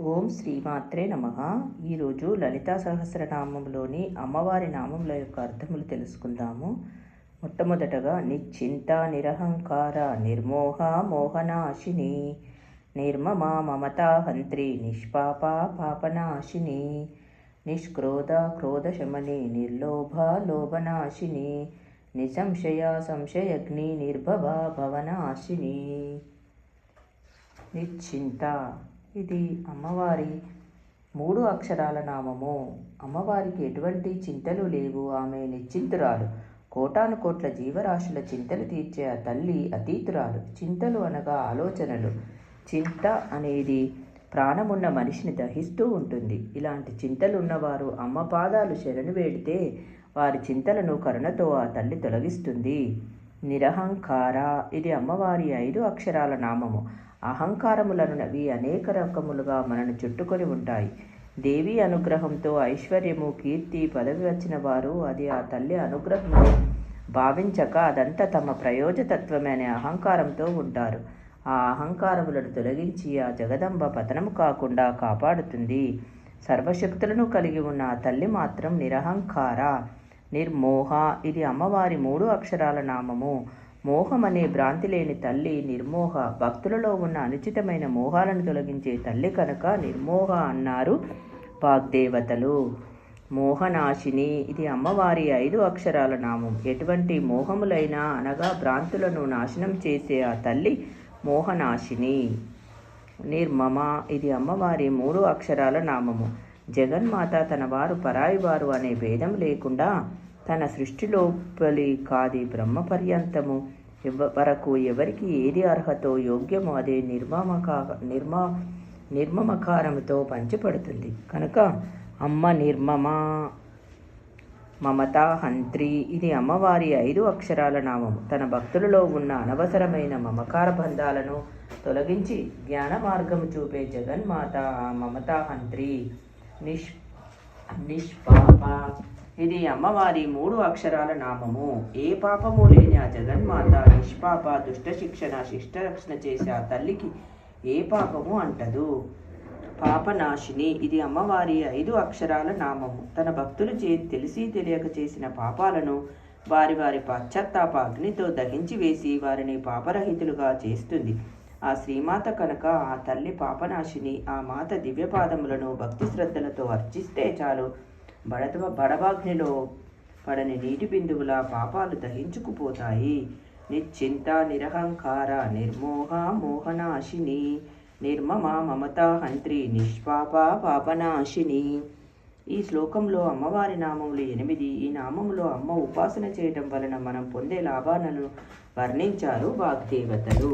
ఓం శ్రీమాత్రే నమ. ఈరోజు లలితా సహస్రనామంలోని అమ్మవారి నామముల యొక్క అర్థములు తెలుసుకుందాము. మొట్టమొదటగా నిశ్చింత నిరహంకార నిర్మోహ మోహనాశిని నిర్మమ మమతా హంత్రి నిష్పాప పాపనాశిని నిష్క్రోధ క్రోధశమని నిర్లోభ లోభనాశిని నిసంశయ సంశయగ్ని నిర్భవ భవనాశిని. నిశ్చింత. ఇది అమ్మవారి మూడు అక్షరాల నామము. అమ్మవారికి ఎటువంటి చింతలు లేవు. ఆమె నిశ్చింతురాలు. కోటాను కోట్ల జీవరాశుల చింతలు తీర్చే ఆ తల్లి అతీతురాలు. చింతలు అనగా ఆలోచనలు. చింత అనేది ప్రాణమున్న మనిషిని దహిస్తూ ఉంటుంది. ఇలాంటి చింతలు ఉన్నవారు అమ్మ పాదాలు శరణు వేడితే వారి చింతలను కరుణతో ఆ తల్లి తొలగిస్తుంది. నిరహంకార. ఇది అమ్మవారి ఐదు అక్షరాల నామము. అహంకారములనునవి అనేక రకములుగా మనను చుట్టుకొని ఉంటాయి. దేవి అనుగ్రహంతో ఐశ్వర్యము కీర్తి పదవి వచ్చిన వారు అది ఆ తల్లి అనుగ్రహము భావించక అదంతా తమ ప్రయోజతత్వమే అనే అహంకారంతో ఉంటారు. ఆ అహంకారములను తొలగించి ఆ జగదంబ పతనము కాకుండా కాపాడుతుంది. సర్వశక్తులను కలిగి ఉన్న ఆ తల్లి మాత్రం నిరహంకార నిర్మోహ. ఇది అమ్మవారి మూడు అక్షరాల నామము. మోహం అనే భ్రాంతి లేని తల్లి నిర్మోహ. భక్తులలో ఉన్న అనుచితమైన మోహాలను తొలగించే తల్లి కనుక నిర్మోహ అన్నారు వాగ్దేవతలు మోహనాశిని ఇది అమ్మవారి ఐదు అక్షరాల నామం. ఎటువంటి మోహములైనా అనగా భ్రాంతులను నాశనం చేసే ఆ తల్లి మోహనాశిని. నిర్మమ ఇది అమ్మవారి మూడు అక్షరాల నామము. జగన్మాత తన వారు పరాయి వారు అనే భేదం లేకుండా తన సృష్టిలోపలి కాది బ్రహ్మ పర్యంతము. వరకు ఎవరికి ఏది అర్హతో యోగ్యమో అదే నిర్మమకా నిర్మా నిర్మమకారముతో పంచిపడుతుంది. కనుక అమ్మ నిర్మమ మమతా హంత్రి ఇది అమ్మవారి ఐదు అక్షరాల నామము. తన భక్తులలో ఉన్న అనవసరమైన మమకార బంధాలను తొలగించి జ్ఞాన మార్గము చూపే జగన్మాత మమతా హంత్రి. నిష్ నిష్పాప ఇది అమ్మవారి మూడు అక్షరాల నామము. ఏ పాపము లేని ఆ జగన్మాత నిష్పాప దుష్ట శిక్షణ శిష్ట రక్షణ చేసే ఆ తల్లికి ఏ పాపము అంటదు. పాపనాశిని ఇది అమ్మవారి ఐదు అక్షరాల నామము. తన భక్తులు చే తెలిసి తెలియక చేసిన పాపాలను వారి వారి పశ్చాత్తాప అగ్నితో దహించి వేసి వారిని పాపరహితులుగా చేస్తుంది. ఆ శ్రీమాత కనుక ఆ తల్లి పాపనాశిని ఆ మాత దివ్యపాదములను భక్తి శ్రద్ధలతో అర్చిస్తే చాలు. బడతమ బడబాగ్నిలో పడని నీటి బిందువుల పాపాలు దహించుకుపోతాయి. నిశ్చింత నిరహంకార నిర్మోహ మోహనాశిని నిర్మమ మమతా హంత్రి నిష్పాప పాపనాశిని. ఈ శ్లోకంలో అమ్మవారి నామములు ఎనిమిది. ఈ నామములో అమ్మ ఉపాసన చేయటం వలన మనం పొందే లాభాలను వర్ణించారు వాగ్దేవతలు.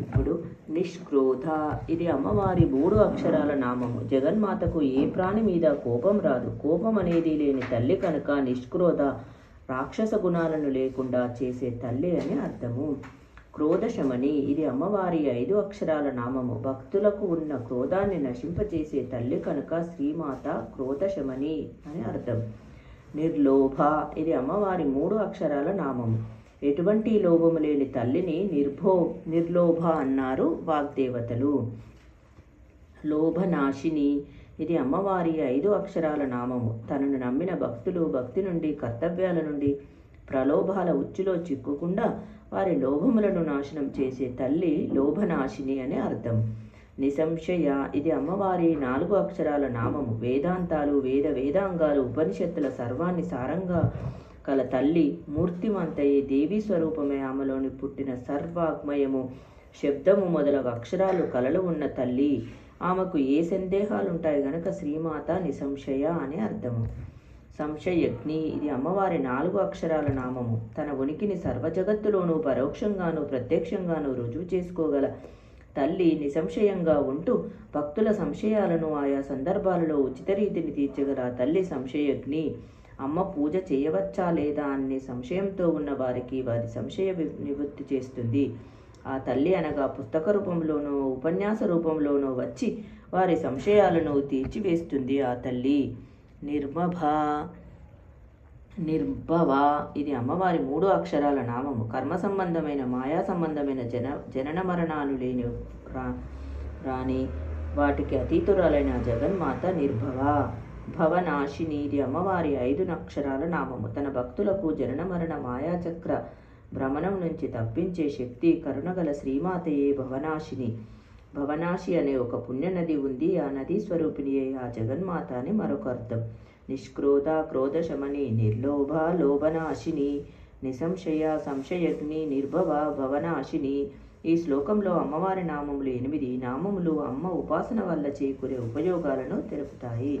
ఇప్పుడు నిష్క్రోధ. ఇది అమ్మవారి మూడు అక్షరాల నామము. జగన్మాతకు ఏ ప్రాణి మీద కోపం రాదు. కోపం అనేది లేని తల్లి కనుక నిష్క్రోధ రాక్షస గుణాలను లేకుండా చేసే తల్లి అని అర్థము. క్రోధశమని. ఇది అమ్మవారి ఐదు అక్షరాల నామము. భక్తులకు ఉన్న క్రోధాన్ని నశింపజేసే తల్లి కనుక శ్రీమాత క్రోధశమని అని అర్థం. నిర్లోభ. ఇది అమ్మవారి మూడు అక్షరాల నామము. ఎటువంటి లోభము లేని తల్లిని నిర్భో నిర్లోభ అన్నారు వాగ్దేవతలు. లోభనాశిని. ఇది అమ్మవారి ఐదు అక్షరాల నామము. తనను నమ్మిన భక్తులు భక్తి నుండి కర్తవ్యాల నుండి ప్రలోభాల ఉచ్చులో చిక్కుకుండా వారి లోభములను నాశనం చేసే తల్లి లోభనాశిని అని అర్థం. నిసంశయ. ఇది అమ్మవారి నాలుగు అక్షరాల నామము. వేదాంతాలు వేద వేదాంగాలు ఉపనిషత్తుల సర్వాన్ని సారంగా కల తల్లి మూర్తిమంతయే దేవీ స్వరూపమే ఆమెలోని పుట్టిన సర్వాగ్మయము. శబ్దము మొదలగు అక్షరాలు కలలు ఉన్న తల్లి ఆమెకు ఏ సందేహాలుంటాయి గనక శ్రీమాత నిసంశయ అనే అర్థము. సంశయజ్ఞి ఇది అమ్మవారి నాలుగు అక్షరాల నామము. తన ఉనికిని సర్వజగత్తులోనూ పరోక్షంగానూ ప్రత్యక్షంగానూ రుజువు చేసుకోగల తల్లి నిసంశయంగా ఉంటూ భక్తుల సంశయాలను ఆయా సందర్భాలలో ఉచిత రీతిని తీర్చగల తల్లి సంశయజ్ఞి. అమ్మ పూజ చేయవచ్చా లేదా అనే సంశయంతో ఉన్న వారికి వారి సంశయ నివృత్తి చేస్తుంది. ఆ తల్లి అనగా పుస్తక రూపంలోనూ ఉపన్యాస రూపంలోనూ వచ్చి వారి సంశయాలను తీర్చివేస్తుంది ఆ తల్లి. నిర్మభ నిర్భవ ఇది అమ్మవారి మూడు అక్షరాల నామము. కర్మ సంబంధమైన మాయా సంబంధమైన జన జనన మరణాలు లేని రా రాని వాటికి అతీతురాలైన జగన్మాత నిర్భవ. భవనాశిని ఇది అమ్మవారి ఐదు నక్షరాల నామము. తన భక్తులకు జనన మరణ మాయాచక్ర భ్రమణం నుంచి తప్పించే శక్తి కరుణగల శ్రీమాతయే భవనాశిని. భవనాశి అనే ఒక పుణ్యనది ఉంది. ఆ నదీ స్వరూపిణియే ఆ జగన్మాత అని మరొక అర్థం. నిష్క్రోధ క్రోధశమని నిర్లోభ లోభనాశిని నిసంశయ సంశయగ్ని నిర్భవ భవనాశిని. ఈ శ్లోకంలో అమ్మవారి నామములు ఎనిమిది. నామములు అమ్మ ఉపాసన వల్ల చేకూరే ఉపయోగాలను తెలుపుతాయి.